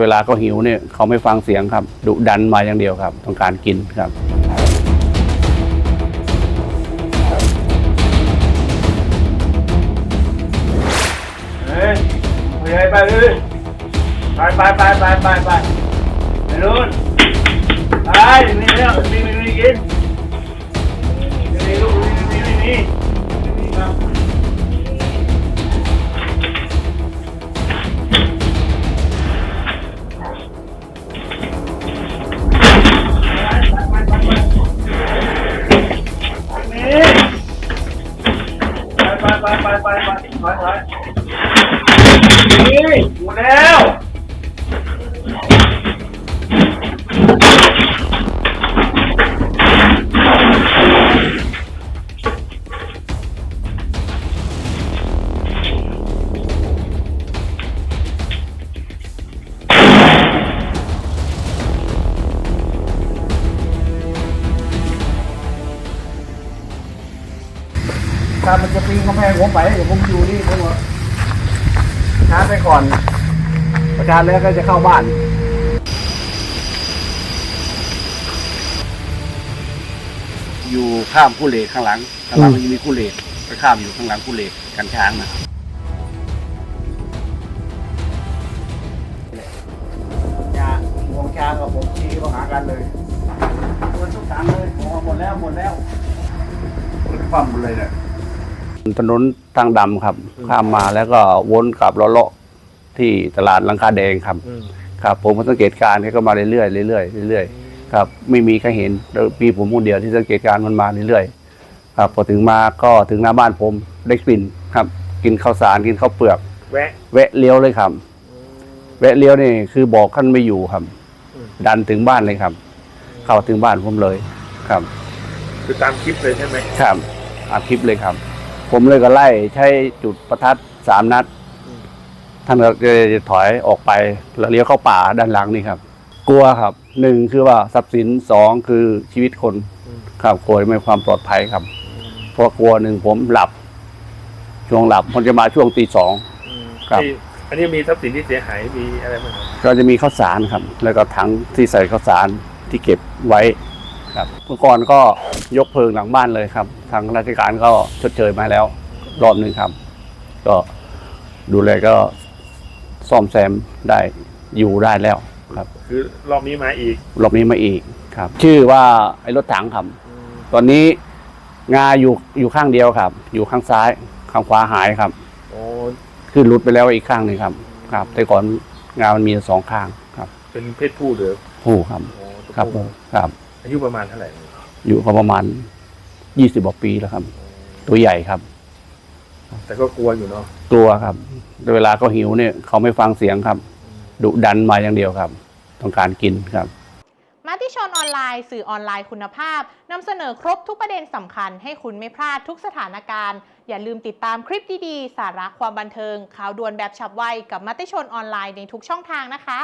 เวลาเขาหิวเนี่ยเขาไม่ฟังเสียงครับดุดันมาอย่างเดียวครับ ต้องการกินครับเฮ้ยไปเลยไปเลยไปไปไปไปไปไปไปนู่นไปนี่เนี่ยมีมีมีกิน ไปไปไปไปไปไปเฮ้ยอยู่แล้ว ถ้ามันจะปีนกำแพงผมไปเดี๋ยวผมอยู่นี่ผมว่าชาร์จไปก่อน ประชาร์จแล้วก็จะเข้าบ้านอยู่ข้ามคู่เลนข้างหลังข้างหลังมันจะมีคู่เลนไปข้ามอยู่ข้างหลังคู่เลนกันช้างนะยาห่วงช้างกับผมขี่ก็หากันเลยมันทุกทางเลยของหมดแล้วหมดแล้วมันคว่ำหมดเลยเนี่ย ถนนทางดำครับ ข้ามมาแล้วก็วนกลับเลาะๆที่ตลาดลังคาแดงครับ ครับ ผมก็สังเกตการณ์เขาก็มาเรื่อยๆเรื่อยๆเรื่อยๆครับ ไม่มีใครเห็นแล้วมีผมคนเดียวที่สังเกตการณ์มันมาเรื่อยๆครับพอถึงมาก็ถึงหน้าบ้านผมได้กลิ่นครับ กินข้าวสารกินข้าวเปลือก แวะแวะเลี้ยวเลยครับ แวะเลี้ยวนี่คือบอกขั้นไม่อยู่ครับอืมดันถึงบ้านเลยครับ เข้าถึงบ้านผมเลยครับ คือตามคลิปเลยใช่ไหมครับอัดคลิปเลยครับ ผมเลยก็ไล่ใช้จุดประทัดสามนัด ท่านก็จะถอยออกไปแล้วเลี้ยวเข้าป่าด้านหลังนี่ครับ กลัวครับหนึ่งคือว่าทรัพย์สินสองคือชีวิตคนครับกลัวไม่ความปลอดภัยครับเพราะกลัวหนึ่งผมหลับ ช่วงหลับมันจะมาช่วงตีสอง ครับ ที่อันนี้มีทรัพย์สินที่เสียหายมีอะไรบ้างครับก็จะมีข้าวสารครับ แล้วก็ถังที่ใส่ข้าวสารที่เก็บไว้ครับเมื่อก่อนก็ ยกเพลิงหลังบ้านเลยครับ ทางราชการก็ชดเชยมาแล้ว รอบหนึ่งครับ ก็ดูแลก็ซ่อมแซมได้อยู่ได้แล้วครับ คือรอบนี้มาอีก รอบนี้มาอีกครับ ชื่อว่าไอ้รถถังครับ ตอนนี้งาอยู่อยู่ข้างเดียวครับ อยู่ข้างซ้ายข้างขวาหายครับโอ้ขึ้นรุดไปแล้วอีกข้างหนึ่งครับ ครับ แต่ก่อนงามันมีสองข้างครับ เป็นเพศผู้หรือผู้ครับ โอ้ตัวครับผผู้มครับ อายุประมาณเท่าไหร่ อยู่ก็ประมาณยี่สิบกว่าปีแล้วครับ ตัวใหญ่ครับ แต่ก็กลัวอยู่เนาะกลัวครับเวลาเขาหิวเนี่ยเขาไม่ฟังเสียงครับดุดันมาอย่างเดียวครับ ต้องการกินครับมติชนออนไลน์ สื่อออนไลน์คุณภาพนำเสนอครบทุกประเด็นสำคัญ ให้คุณไม่พลาดทุกสถานการณ์ อย่าลืมติดตามคลิปดีๆ สาระความบันเทิงข่าวด่วนแบบฉับไวกับมติชนออนไลน์ในทุกช่องทางนะคะ